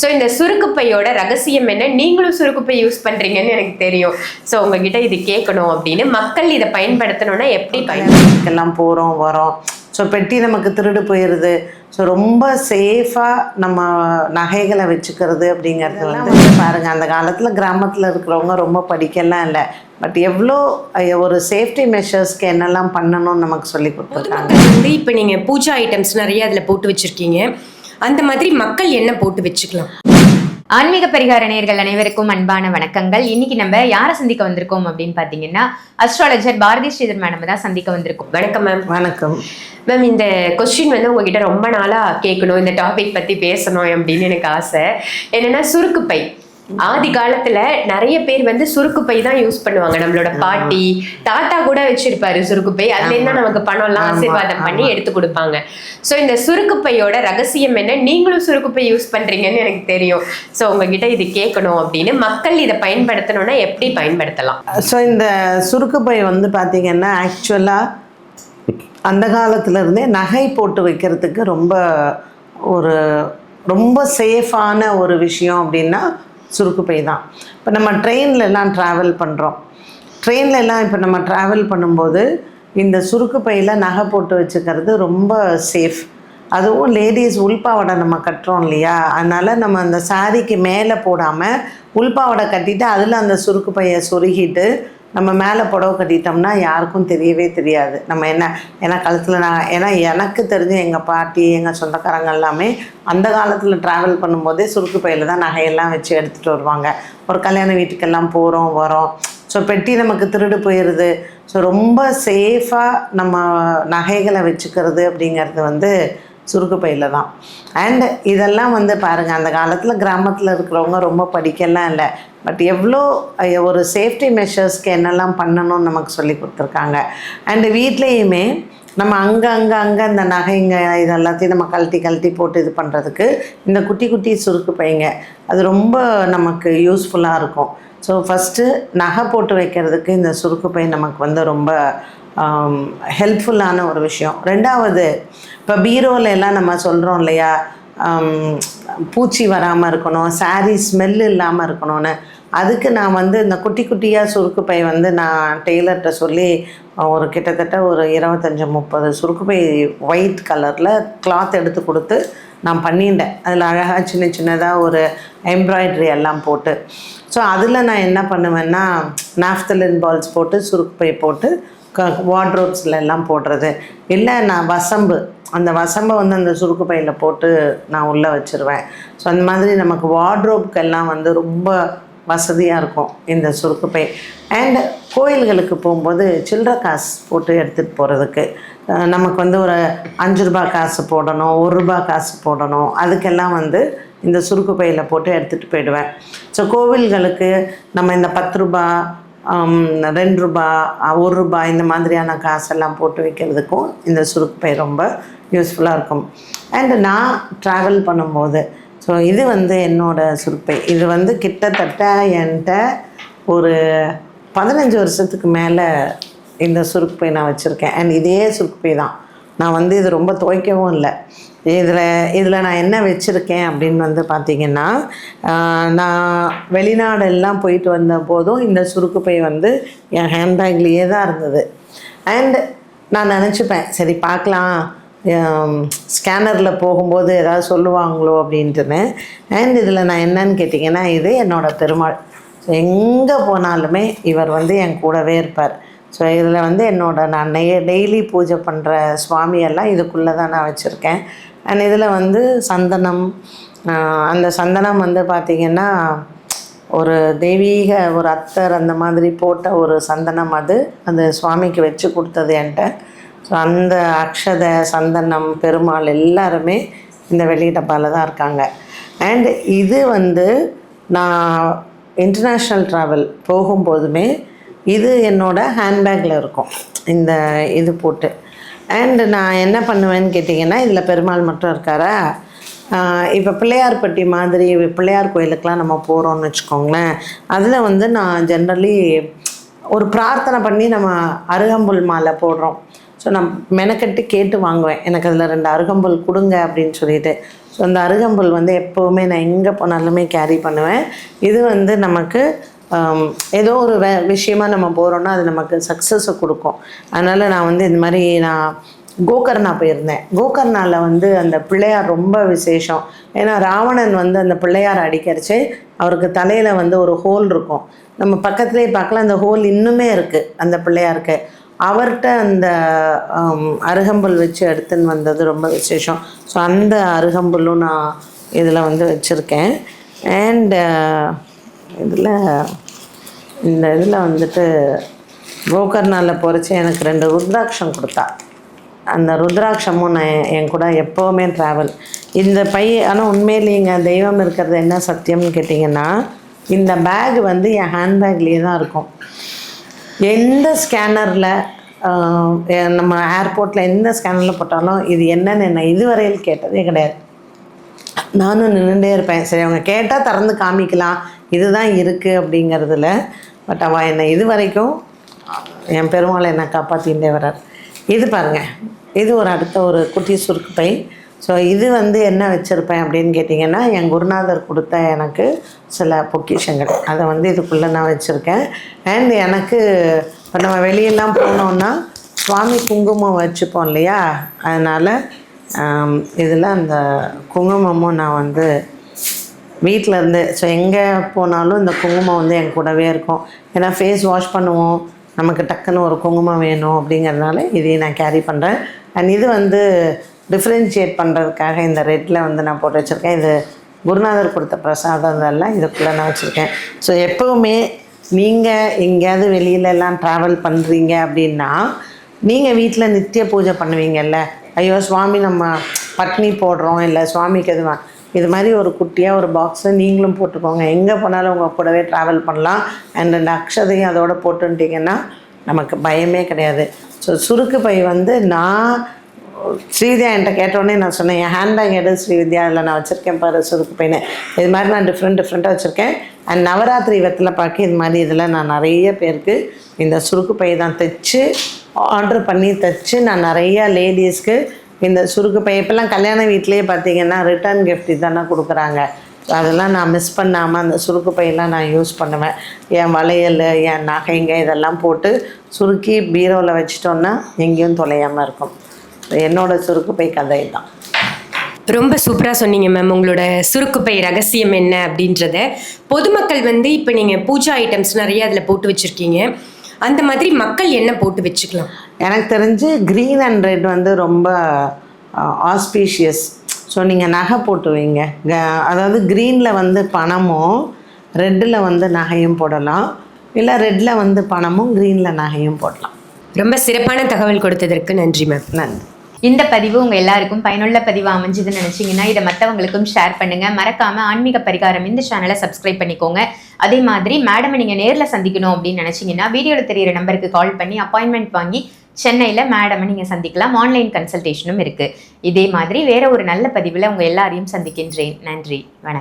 So இந்த சுருக்குப்பையோட ரகசியம் என்ன? நீங்களும் சுருக்குப்பை யூஸ் பண்றீங்கன்னு எனக்கு தெரியும். ஸோ உங்ககிட்ட இது கேட்கணும் அப்படின்னு மக்கள் இதை பயன்படுத்தணும்னா எப்படி பயன்படுத்த எல்லாம் போகிறோம் வரோம். ஸோ பெட்டி நமக்கு திருடு போயிடுது ஸோ ரொம்ப சேஃபாக நம்ம நகைகளை வச்சுக்கிறது அப்படிங்கிறது வந்து பாருங்க அந்த காலத்தில் கிராமத்தில் இருக்கிறவங்க ரொம்ப படிக்கலாம் இல்லை. பட் எவ்வளோ ஒரு சேஃப்டி மெஷர்ஸ்க்கு என்னெல்லாம் பண்ணணும்னு நமக்கு சொல்லி கொடுத்துருக்காங்க. இப்போ நீங்க பூஜா ஐட்டம்ஸ் நிறைய அதுல போட்டு வச்சிருக்கீங்க. அந்த மாதிரி மக்கள் என்ன போட்டு வச்சுக்கலாம்? ஆன்மீக பரிகார நேயர்கள் அனைவருக்கும் அன்பான வணக்கங்கள். இன்னைக்கு நம்ம யாரை சந்திக்க வந்திருக்கோம் அப்படின்னு பாத்தீங்கன்னா அஸ்ட்ராலஜர் பாரதி ஸ்ரீதர் மேடம் தான் சந்திக்க வந்திருக்கோம். வணக்கம் மேம் வணக்கம். மேம் இந்த கொஸ்டின் வந்து உங்ககிட்ட ரொம்ப நாளா கேட்கணும். இந்த டாபிக் பத்தி பேசணும் அப்படின்னு எனக்கு ஆசை. என்னன்னா சுருக்குப்பை ஆதி காலத்துல நிறைய பேர் வந்து சுருக்குப்பை தான் யூஸ் பண்ணுவாங்க. நம்மளோட பாட்டி தாத்தா கூட வச்சிருப்பாரு சுருக்குப்பை அதுல இருந்தா நமக்கு பணம் எல்லாம் ஆசீர்வாதம் பண்ணி. எடுத்து கொடுப்பாங்க. சோ இந்த சுருக்குப்பையோட ரகசியம் என்ன? நீங்களும் சுருக்குப்பை யூஸ் பண்றீங்கன்னு எனக்கு தெரியும். சோ உங்ககிட்ட இது கேட்கணும் அப்படின்னு மக்கள் இதை பயன்படுத்தணும்னா எப்படி பயன்படுத்தலாம்? ஸோ இந்த சுருக்குப்பை வந்து பார்த்தீங்கன்னா ஆக்சுவலாக அந்த காலத்துல இருந்தே நகை போட்டு வைக்கிறதுக்கு ரொம்ப ஒரு ரொம்ப சேஃபான ஒரு விஷயம் அப்படின்னா சுருக்குப்பை தான் இப்போ நம்ம ட்ரெயின்ல எல்லாம் ட்ராவல் பண்ணுறோம் ட்ரெயின்ல எல்லாம் இப்போ நம்ம ட்ராவல் பண்ணும்போது இந்த சுருக்குப்பையில் நகை போட்டு வச்சுக்கிறது ரொம்ப சேஃப் அதுவும் லேடிஸ் உள்பாவடை நம்ம கட்டுறோம் இல்லையா? அதனால் நம்ம அந்த சாரிக்கு மேலே போடாமல் உள்பாவடை கட்டிட்டு அதில் அந்த சுருக்கு பையை சொருகிட்டு நம்ம மேலே புடவை கட்டிட்டோம்னா யாருக்கும் தெரியவே தெரியாது. நம்ம என்ன ஏன்னா கழுத்தில் நான் ஏன்னா எனக்கு தெரிஞ்ச எங்கள் பாட்டி எங்கள் சொந்தக்காரங்க எல்லாமே அந்த காலத்தில் ட்ராவல் பண்ணும்போதே சுருக்கு பையில் தான் நகையெல்லாம் வச்சு எடுத்துகிட்டு வருவாங்க. ஒரு கல்யாண வீட்டுக்கெல்லாம் போகிறோம் வரோம். ஸோ பெட்டி நமக்கு திருடு போயிடுது ஸோ ரொம்ப சேஃபாக நம்ம நகைகளை வச்சுக்கிறது அப்படிங்கிறது வந்து சுருக்கு பையில் தான். அண்டு இதெல்லாம் வந்து பாருங்கள் அந்த காலத்தில் கிராமத்தில் இருக்கிறவங்க ரொம்ப படிக்கலாம் இல்லை. பட் எவ்வளோ ஒரு சேஃப்டி மெஷர்ஸ்க்கு என்னெல்லாம் பண்ணணும்னு நமக்கு சொல்லி கொடுத்துருக்காங்க. அண்டு வீட்லேயுமே நம்ம அங்கே அங்கே அங்கே இந்த நகைங்க இது எல்லாத்தையும் நம்ம கழட்டி கழட்டி போட்டு இது பண்ணுறதுக்கு இந்த குட்டி குட்டி சுருக்கு பைங்க அது ரொம்ப நமக்கு யூஸ்ஃபுல்லாக இருக்கும். ஸோ ஃபஸ்ட்டு நகை போட்டு வைக்கிறதுக்கு இந்த சுருக்கு பை நமக்கு வந்து ரொம்ப ஹெல்ப்ஃபுல்லான ஒரு விஷயம். ரெண்டாவது இப்போ பீரோவில் எல்லாம் நம்ம சொல்கிறோம் இல்லையா? பூச்சி வராமல் இருக்கணும் சாரீ ஸ்மெல் இல்லாமல் இருக்கணும்னு. அதுக்கு நான் வந்து இந்த குட்டி குட்டியாக சுருக்கு பை வந்து நான் டெய்லர்கிட்ட சொல்லி ஒரு கிட்டத்தட்ட ஒரு இருபத்தஞ்சி முப்பது சுருக்கு பை ஒயிட் கலரில் கிளாத் எடுத்து கொடுத்து நான் பண்ணிட்டேன் அதில் அழகாக சின்ன சின்னதாக ஒரு எம்ப்ராய்டரி எல்லாம் போட்டு. ஸோ அதில் நான் என்ன பண்ணுவேன்னா நாஃப்தலின் பால்ஸ் போட்டு சுருக்கு பை போட்டு க வார்ட்ரோப்ஸில் எல்லாம் போடுறது. இல்லை நான் வசம்பு அந்த வசம்பை வந்து அந்த சுருக்கு பையில் போட்டு நான் உள்ளே வச்சுருவேன். ஸோ அந்த மாதிரி நமக்கு வார்ட்ரோப்க்கெல்லாம் வந்து ரொம்ப வசதியாக இருக்கும் இந்த சுருக்கு பை அண்ட் கோயில்களுக்கு போகும்போது சில்லற காசு போட்டு எடுத்துகிட்டு போகிறதுக்கு நமக்கு வந்து ஒரு அஞ்சு ரூபா காசு போடணும் ஒரு ரூபாய் காசு போடணும் அதுக்கெல்லாம் வந்து இந்த சுருக்கு பையில் போட்டு எடுத்துகிட்டு போயிடுவேன். ஸோ கோவில்களுக்கு நம்ம இந்த பத்து ரூபா ரெண்டு ரூபா ஒரு ரூபாய் இந்த மாதிரியான காசெல்லாம் போட்டு வைக்கிறதுக்கும் இந்த சுருக்கு பை ரொம்ப யூஸ்ஃபுல்லாக இருக்கும். அண்டு நான் ட்ராவல் பண்ணும்போது ஸோ இது வந்து என்னோடய சுருப்பை. இது வந்து கிட்டத்தட்ட என்கிட்ட ஒரு பதினஞ்சு வருஷத்துக்கு மேலே இந்த சுருக்குப்பை நான் வச்சுருக்கேன். அண்ட் இதே சுருக்குப்பை தான். நான் வந்து இது ரொம்ப துவைக்கவும் இல்லை. இதில் இதில் நான் என்ன வச்சுருக்கேன் அப்படின்னு வந்து பார்த்திங்கன்னா நான் வெளிநாடெல்லாம் போயிட்டு வந்த போதும் இந்த சுருக்குப்பை வந்து என் ஹேண்ட்பேக்லேயே தான் இருந்தது. அண்ட் நான் நினச்சிப்பேன் சரி பார்க்கலாம். ஸ்கேனரில் போகும்போது ஏதாவது சொல்லுவாங்களோ அப்படின்ட்டுன்னு. அண்ட் இதில் நான் என்னன்னு கேட்டிங்கன்னா இது என்னோடய பெருமாள் ஸோ எங்கே போனாலுமே இவர் வந்து என் கூடவே இருப்பார். ஸோ இதில் வந்து என்னோட நான் நெய் டெய்லி பூஜை பண்ணுற சுவாமியெல்லாம் இதுக்குள்ளே தான் நான் வச்சுருக்கேன். அண்ட் இதில் வந்து சந்தனம் அந்த சந்தனம் வந்து பார்த்திங்கன்னா ஒரு தெய்வீக ஒரு அத்தர் அந்த மாதிரி போட்ட ஒரு சந்தனம் அது அந்த சுவாமிக்கு வச்சு கொடுத்தது என்கிட்ட. ஸோ அந்த அக்ஷத சந்தனம் பெருமாள் எல்லாருமே இந்த வெள்ளி டப்பாவில் தான் இருக்காங்க. அண்ட் இது வந்து நான் இன்டர்நேஷ்னல் ட்ராவல் போகும்போதுமே இது என்னோடய ஹேண்ட்பேக்கில் இருக்கும். இந்த இது போட்டு. அண்டு நான் என்ன பண்ணுவேன்னு கேட்டிங்கன்னா இதில் பெருமாள் மட்டும் இருக்காரா? இப்போ பிள்ளையார்பட்டி மாதிரி பிள்ளையார் கோயிலுக்கெலாம் நம்ம போகிறோம்னு வச்சுக்கோங்களேன். அதில் வந்து நான் ஜென்ரலி ஒரு பிரார்த்தனை பண்ணி நம்ம அருகம்புல் மாலை போடுறோம். ஸோ நான் மெனக்கட்டு கேட்டு வாங்குவேன். எனக்கு அதில் ரெண்டு அருகம்புல் கொடுங்க அப்படின்னு சொல்லிட்டு. ஸோ அந்த அருகம்புல் வந்து எப்போவுமே நான் எங்கே போனாலுமே கேரி பண்ணுவேன். இது வந்து நமக்கு ஏதோ ஒரு வே விஷயமா நம்ம போகிறோன்னா அது நமக்கு சக்ஸஸை கொடுக்கும். அதனால் நான் வந்து இந்த மாதிரி நான் கோகர்ணா போயிருந்தேன். கோகர்ணாவில் வந்து அந்த பிள்ளையார் ரொம்ப விசேஷம். ஏன்னா ராவணன் வந்து அந்த பிள்ளையார் அடிக்கரிச்சு அவருக்கு தலையில் வந்து ஒரு ஹோல் இருக்கும். நம்ம பக்கத்துலேயே பார்க்கலாம் அந்த ஹோல் இன்னுமே இருக்குது அந்த பிள்ளையாருக்கு. அவர்கிட்ட அந்த அருகம்புல் வச்சு எடுத்துன்னு வந்தது ரொம்ப விசேஷம். ஸோ அந்த அருகம்புல்லும் நான் இதில் வந்து வச்சுருக்கேன். அண்ட் இதில் இந்த இதில் வந்துட்டு கோகர்னாவில் பொறிச்சு எனக்கு ரெண்டு ருத்ராட்சம் கொடுத்தா. அந்த ருத்ராட்சமும் நான் என் என் கூட எப்போவுமே ட்ராவல் இந்த பை ஆனால் உண்மையிலேங்க தெய்வம் இருக்கிறது என்ன சத்தியம்னு கேட்டிங்கன்னா இந்த பேக் வந்து என் ஹேண்ட்பேக்லேயே தான் இருக்கும். எந்த ஸ்கேனரில் நம்ம ஏர்போர்ட்டில் எந்த ஸ்கேனரில் போட்டாலும் இது என்னன்னு என்ன இதுவரையில் கேட்டதே கிடையாது. நானும் நின்றுட்டே இருப்பேன். சரி அவங்க கேட்டால் திறந்து காமிக்கலாம். இதுதான் இருக்குது அப்படிங்கிறதுல. பட் அவள் என்னை இது வரைக்கும் என் பெருமாளை என்னை காப்பாற்றிகிட்டே வர்றார். இது பாருங்கள் இது ஒரு அடுத்த ஒரு குட்டி சுருக்கு பை. ஸோ இது வந்து என்ன வச்சுருப்பேன் அப்படின்னு கேட்டிங்கன்னா என் குருநாதர் கொடுத்த எனக்கு சில பொக்கிஷங்கள். அதை வந்து இதுக்குள்ளே நான் வச்சுருக்கேன். அண்ட் எனக்கு இப்போ நம்ம வெளியெல்லாம் போனோன்னா சுவாமி குங்குமம் வச்சுப்போம் இல்லையா? அதனால் இதில் அந்த குங்குமமும் நான் வந்து வீட்டில் இருந்து ஸோ எங்கே போனாலும் இந்த குங்குமம் வந்து என் கூடவே இருக்கும். ஏன்னா ஃபேஸ் வாஷ் பண்ணுவோம். நமக்கு டக்குன்னு ஒரு குங்குமம் வேணும் அப்படிங்கிறதுனால இதையும் நான் கேரி பண்ணுறேன் அண்ட் இது வந்து டிஃப்ரென்ஷியேட் பண்ணுறதுக்காக இந்த ரெட்டில் வந்து நான் போட்டு வச்சுருக்கேன். இது குருநாதர் கொடுத்த பிரசாதம் இதெல்லாம் இதுக்குள்ளே நான் வச்சுருக்கேன். ஸோ எப்போவுமே நீங்கள் எங்கேயாவது வெளியிலலாம் ட்ராவல் பண்ணுறீங்க அப்படின்னா நீங்கள் வீட்டில் நித்திய பூஜை பண்ணுவீங்கல்ல. ஐயோ சுவாமி நம்ம பட்னி போடுறோம் இல்லை சுவாமிக்கு எதுவா? இது மாதிரி ஒரு குட்டியாக ஒரு பாக்ஸை நீங்களும் போட்டுக்கோங்க. எங்கே போனாலும் உங்கள் கூடவே ட்ராவல் பண்ணலாம். அண்ட் ரெண்டு அக்ஷதையும் அதோட போட்டுட்டிங்கன்னா நமக்கு பயமே கிடையாது. ஸோ சுருக்கு பை வந்து நான் ஸ்ரீவித்யா என்கிட்ட கேட்டோடனே நான் சொன்னேன் என் ஹேண்ட்பேக் எடு ஸ்ரீவித்யா இல்லை நான் வச்சுருக்கேன் பாரு சுருக்கு பையனை இது மாதிரி நான் டிஃப்ரெண்ட் டிஃப்ரெண்ட்டாக வச்சுருக்கேன். அண்ட் நவராத்திரி வெத்தில் பார்க்க இது மாதிரி இதில் நான் நிறைய பேருக்கு இந்த சுருக்கு பையை தான் தைச்சு ஆர்டர் பண்ணி தைச்சு நான் நிறைய லேடிஸ்க்கு இந்த சுருக்கு பை. இப்போல்லாம் கல்யாண வீட்லேயே பார்த்தீங்கன்னா ரிட்டர்ன் கிஃப்ட் தானே கொடுக்குறாங்க. அதெல்லாம் நான் மிஸ் பண்ணாமல் அந்த சுருக்கு பையெல்லாம் நான் யூஸ் பண்ணுவேன். என் வளையல் என் நகைங்க இதெல்லாம் போட்டு சுருக்கி பீரோவில் வச்சிட்டோன்னா எங்கேயும் தொலையாமல் இருக்கும். என்னோட சுருக்கு பை கதை தான் ரொம்ப சூப்பராக சொன்னீங்க மேம் உங்களோட சுருக்குப்பை ரகசியம் என்ன அப்படின்றத. பொதுமக்கள் வந்து இப்போ நீங்கள் பூஜா ஐட்டம்ஸ் நிறைய அதில் போட்டு வச்சுருக்கீங்க. அந்த மாதிரி மக்கள் என்ன போட்டு வச்சுக்கலாம்? எனக்கு தெரிஞ்சு க்ரீன் அண்ட் ரெட் வந்து ரொம்ப ஆஸ்பீஷியஸ் ஸோ நீங்கள் நகை போட்டு வைங்க. அதாவது க்ரீனில் வந்து பணமும் ரெட்டில் வந்து நகையும் போடலாம். இல்லை ரெட்டில் வந்து பணமும் க்ரீனில் நகையும் போடலாம். ரொம்ப சிறப்பான தகவல் கொடுத்ததற்கு நன்றி மேம் நன்றி. இந்த பதிவு உங்க எல்லாருக்கும் பயனுள்ள பதிவு அமைஞ்சதுன்னு நினைச்சீங்கன்னா இதை மற்றவங்களுக்கும் ஷேர் பண்ணுங்க. மறக்காம ஆன்மீக பரிகாரம் இந்த சேனலை சப்ஸ்கிரைப் பண்ணிக்கோங்க. அதே மாதிரி மேடமை நீங்க நேரில் சந்திக்கணும் அப்படின்னு நினைச்சீங்கன்னா வீடியோல தெரியிற நம்பருக்கு கால் பண்ணி அப்பாயின்மெண்ட் வாங்கி சென்னையில மேடமை நீங்க சந்திக்கலாம். ஆன்லைன் கன்சல்டேஷனும் இருக்கு. இதே மாதிரி வேற ஒரு நல்ல பதிவுல உங்க எல்லாரையும் சந்திக்கின்றேன். நன்றி. வணக்கம்.